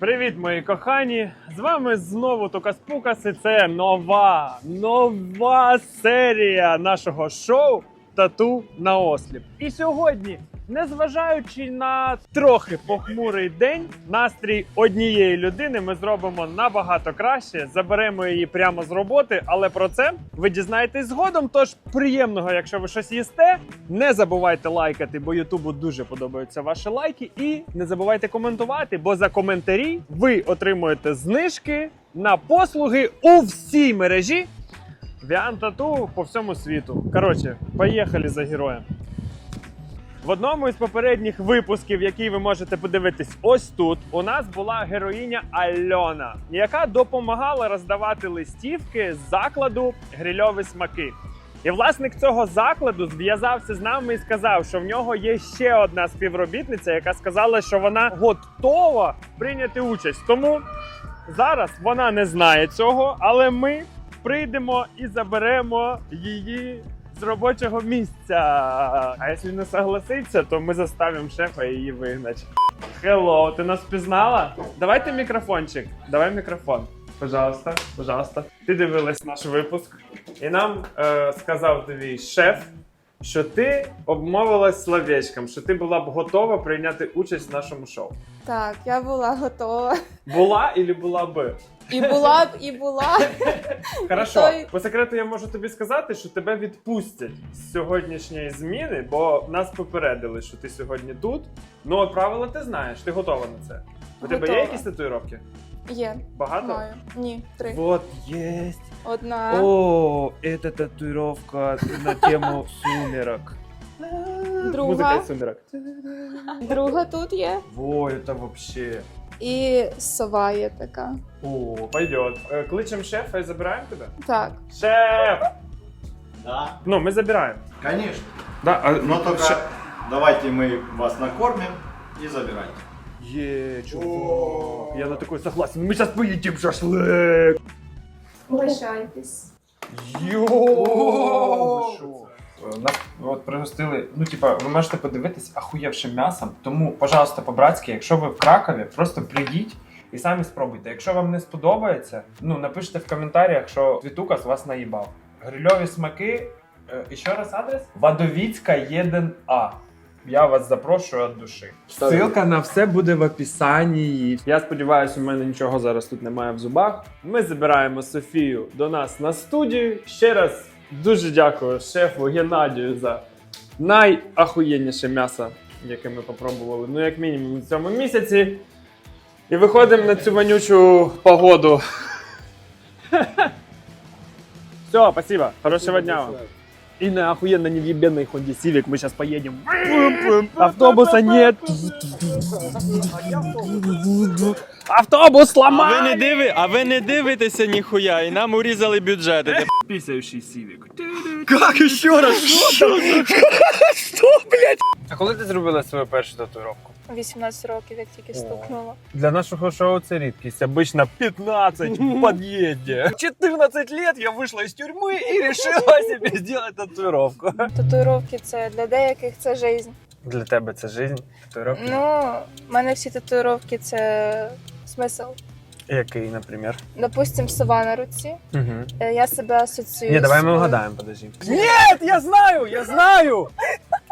Привіт, мої кохані! З вами знову Токас Пукас, і це нова, нова серія нашого шоу Тату на осліп. І сьогодні, незважаючи на трохи похмурий день, настрій однієї людини ми зробимо набагато краще. Заберемо її прямо з роботи, але про це ви дізнаєтесь згодом. Тож приємного, якщо ви щось їсте. Не забувайте лайкати, бо Ютубу дуже подобаються ваші лайки. І не забувайте коментувати, бо за коментарі ви отримуєте знижки на послуги у всій мережі Віан Тату по всьому світу. Коротше, поїхали за героєм. В одному із попередніх випусків, який ви можете подивитись ось тут, у нас була героїня Альона, яка допомагала роздавати листівки з закладу грильові смаки. І власник цього закладу зв'язався з нами і сказав, що в нього є ще одна співробітниця, яка сказала, що вона готова прийняти участь. Тому зараз вона не знає цього, але ми прийдемо і заберемо її з робочого місця. А якщо не согласиться, то ми заставимо шефа її вигнати. Хелло, ти нас пізнала? Давайте мікрофончик. Давай мікрофон. Пожалуйста, пожалуйста. Ти дивилась наш випуск, і нам е, сказав твій шеф, що ти обмовилась словечком, що ти була б готова прийняти участь в нашому шоу. Так, я була готова. Була і була би? І була б, і була. Хорошо, Той- по секрету я можу тобі сказати, що тебе відпустять з сьогоднішньої зміни, бо нас попередили, що ти сьогодні тут. Ну, от правила ти знаєш, ти готова на це. У тебе є Готова. якісь татуїровки? Є. Багато? Маю. Ні, три. Вот есть. Одна. О, это татуировка на тему сумерок. Друга. Музыка из сумерок. Друга тут є. Во, это вообще. І сова є така. О, пойдет. Э, Кличем шефа и забираем тебя? Так. Шеф! Да, Ну, мы забираем. конечно. Да, а, Но только ше- давайте мы вас накормим и забирайте. Е, чувак. Я на такой согласен. Мы сейчас поедим шашлык. Угощайтесь. Йоу! Нас от пригостили. Ну, типа, ви можете подивитись ахуєвшим м'ясом. Тому, пожалуйста, по-братськи, якщо ви в Кракові, просто прийдіть і самі спробуйте. Якщо вам не сподобається, ну напишіть в коментарях, що Світукас вас наїбав. Грильові смаки. Е, і ще раз адрес? Вадовіцька 1А. Я вас запрошую від душі. Ссылка на все буде в описанні. Я сподіваюся, у мене нічого зараз тут немає в зубах. Ми забираємо Софію до нас на студію. Ще раз дуже дякую шефу Геннадію за найахуєнніше м'ясо, яке ми попробували. Ну, як мінімум, у цьому місяці. І виходимо на цю вонючу погоду. Все, спасибо. Хорошего дня вам. И на охуенно невъебенной Honda Civic мы сейчас поедем. Автобуса нет. Автобус сломали. а ви не дивитеся ніхуя, і нам урізали бюджети. Писающий Civic. Як ще раз? А коли ти зробила свою першу татуировку? 18 років, як тільки стукнула. Для нашего шоу це рідкість. Обычно 15 в подъезде. 14 лет я вышла из тюрьмы и решила себе сделать татуировку. Татуїровки це для деяких це жизнь. Для тебе це жизнь, татуировки? Ну, в мене всі татуїровки це смисл. Який, например? Допустим, сова на руці. Угу. Е, Я себе асоціюю. Не, давай з мы собою. угадаем, подожди. Нет, я знаю, я знаю!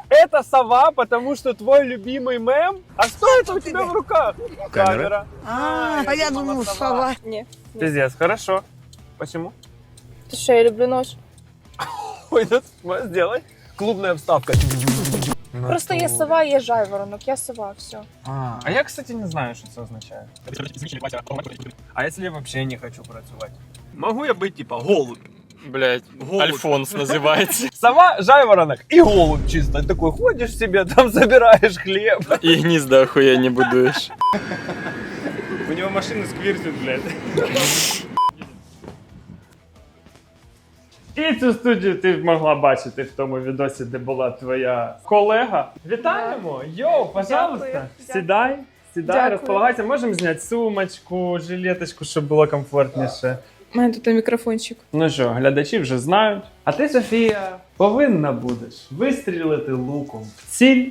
Это сова, потому что твой любимый мем. А что это у тебя в руках? Камера. А, а я думал, сова. Ні. Пиздец, хорошо. Почему? Ти що, я люблю нож. Ой, ну сделай. Клубная вставка. Просто є сова, є жайворонок, я сова, все. А, а я, кстати, не знаю, що це означає. А якщо я вообще не хочу працювати? Могу я бути, типа, голубь? Блять, Альфонс називається. Сова, жайворонок и голубь чисто. Такой ходишь себе, там забираешь хлеб. І гнізда охуєнні будуєш. У него машина сквиртит, блядь. І цю студію ти могла бачити в тому відосі, де була твоя колега. Вітаємо! Йоу, пожалуйста, сідай, сідай, Дякую. розполагайся. Можемо зняти сумочку, жилеточку, щоб було комфортніше. У мене тут мікрофончик. Ну що, глядачі вже знають. А ти, Софія, повинна будеш вистрілити луком в ціль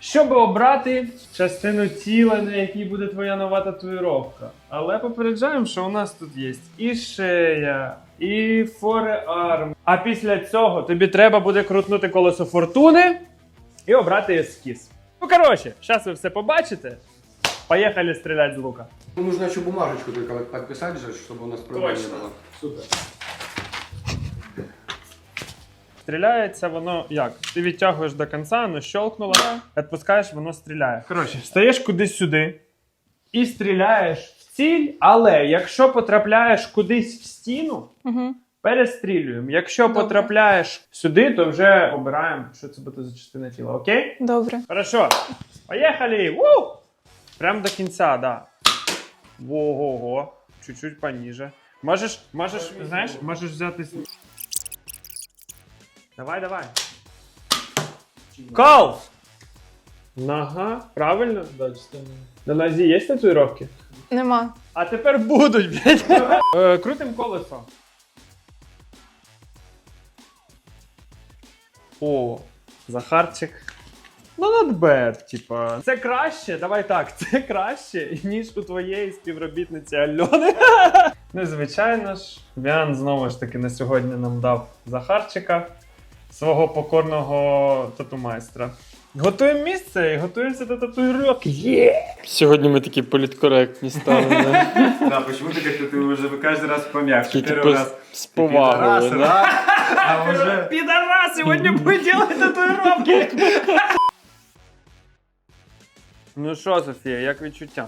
Щоб обрати частину тіла, на якій буде твоя нова татуїровка. Але попереджаємо, що у нас тут є і шея, і фореарм. А після цього тобі треба буде крутнути колесо фортуни і обрати ескіз. Ну коротше, зараз ви все побачите. Поїхали стріляти з лука. Ну, Нужно еще бумажечку только вот подписать же, чтобы у нас проблем не Точно. было. Супер. Стріляється воно як? Ти відтягуєш до кінця, воно щелкнуло, відпускаєш, воно стріляє. Коротше, стаєш кудись сюди і стріляєш в ціль, але якщо потрапляєш кудись в стіну, Угу. перестрілюємо. Якщо Добре. потрапляєш сюди, то вже обираємо, що це буде за частина тіла, окей? Добре. Хорошо. Поехали! Ву! Прям до кінця, да. Ого-го. Чуть-чуть пониже. Можеш, можеш, знаєш, можеш взяти. Давай, давай. Кол! Нога. Правильно? На нозі є татуїровки? Нема. А тепер будуть, блядь. Е, Крутим колесо. О, Захарчик. Ну, not bad, типа. Це краще, давай так, це краще, ніж у твоєї співробітниці Альони. ну, звичайно ж, Віан знову ж таки на сьогодні нам дав Захарчика, свого покорного тату-майстра. Готуємо місце і готуємося до татуїровки. Є! Сьогодні ми такі політкоректні стали. да? Да, почему-то как-то ты уже каждый раз помягче. Такі Первый типу раз з повагою. пидорасы, да? да? А уже... Пидорас, сегодня будет делать татуировки. Ну що, Софія, як відчуття?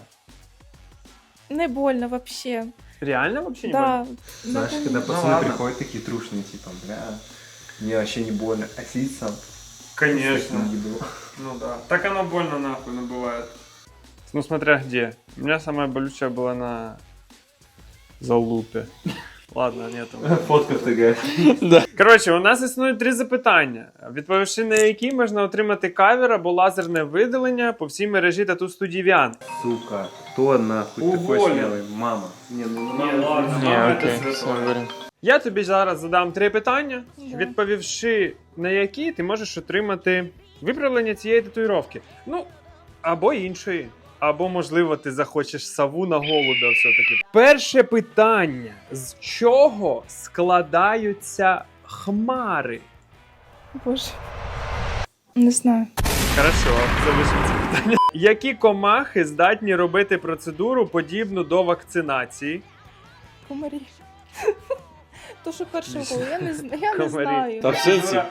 Не больно вообще. Реально вообще не больно? Да. Знаешь, когда Ну, пацаны ладно. приходят такие трушные, типа, бля, мне вообще не больно. А сидит сам. Конечно. таким не было. Ну да. Так оно больно нахуй, ну бывает. Ну смотря где. У меня самая болючая была на залупе. Ладно, нет. Фотка в ТГ. Коротше, у нас існує три запитання, відповівши на які можна отримати кавер або лазерне видалення по всій мережі тату студії Віан. Сука, кто нахуй такой Уволен. смелый? Мама. Не, ну Не, ладно. Ні, Мама, окей, це все, святое. Я тобі зараз задам три питання, Да. відповівши на які ти можеш отримати виправлення цієї татуїровки. Ну, або іншої. Або, можливо, ти захочеш саву на голубя все-таки. Перше питання: з чого складаються хмари? Боже. Не знаю. Хорошо, залишимо це питання. Які комахи здатні робити процедуру подібну до вакцинації? Комарі. То, що перше в я не знаю. Я не Комарі. знаю. Та все ці.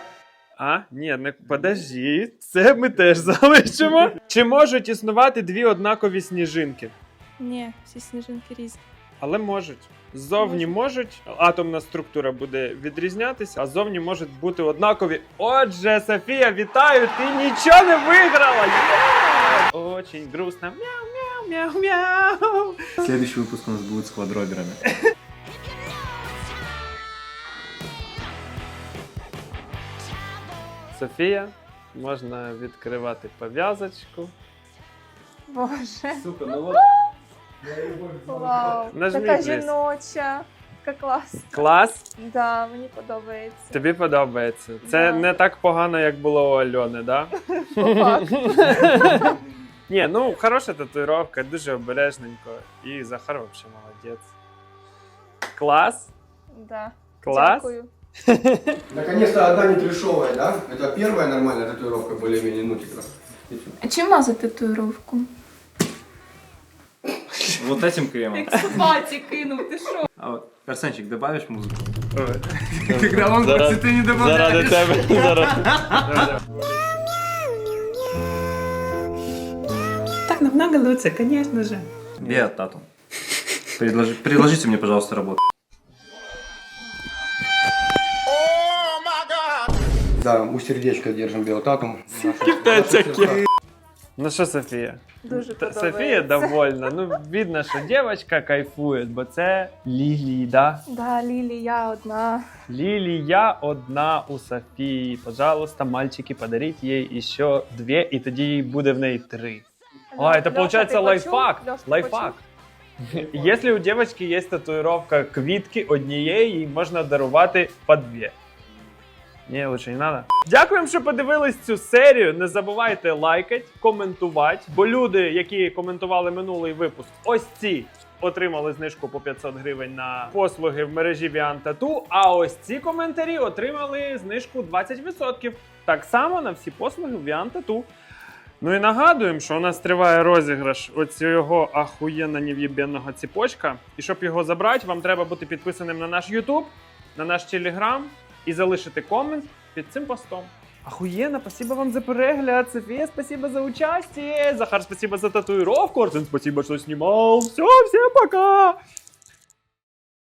А, ні, не подожди, це ми теж залишимо. Чи можуть існувати дві однакові сніжинки? Ні, всі сніжинки різні. Але можуть. Ззовні можуть, атомна структура буде відрізнятися, а ззовні можуть бути однакові. Отже, Софія, вітаю! Ти нічого не виграла! Є! Очень грустно. Мяу, мяу, мяу, мяу. Следующий выпуск у нас будет с квадроберами. Софія, можна відкривати пов'язочку. Боже. Сука, ну от Вау. Нажміть Така десь. жіноча. Така клас. клас. Да, мені подобається. Тобі подобається. Це Да. не так погано, як було у Альони, да? По факту. Ні, ну хороша татуїровка, дуже обережненько. І Захар взагалі молодець. Клас. Да. Клас. Дякую. Наконец-то одна не трешовая, да? Это первая нормальная татуировка более-менее, ну типа. И всё. А чим мазати татуїровку? Вот этим кремом. Собаці кинув, ти що? А вот, Арсенчик, добавишь музыку? Когда он Заради- хочет, ты не Заради добавляешь. тебе. Заради. Так намного лучше, конечно же. Где тату? Предложи- предложите мне, пожалуйста, работу. Да, у сердечка держим биотатум. Ну що, Софія? Дуже Та- подобається. Софія довольна. Ну, видно, що дівчинка кайфує, бо це Лілії, да? Да, Лілі, я одна. Лілія одна у Софії. Пожалуйста, мальчики, подаріть їй ще дві, і тоді буде в неї три. А, это получается лайфхак. Лайфхак. Если у девочки є татуїровка квітки однієї, їй можна дарувати по дві. Ні, лучше не надо. Дякуємо, що подивились цю серію. Не забувайте лайкати, коментувати, бо люди, які коментували минулий випуск, ось ці. Отримали знижку по 500 гривень на послуги в мережі Tattoo, а ось ці коментарі отримали знижку 20%. Так само на всі послуги в Tattoo. Ну і нагадуємо, що у нас триває розіграш оцього ахуєнно нев'єбєнного ціпочка. І щоб його забрати, вам треба бути підписаним на наш YouTube, на наш Telegram і залишити комент під цим постом. Ахуєна, спасибо вам за перегляд. Софія, спасибо за участие. Захар, спасибо за татуировку. Артем, спасибо, что снимал. Все, всем пока.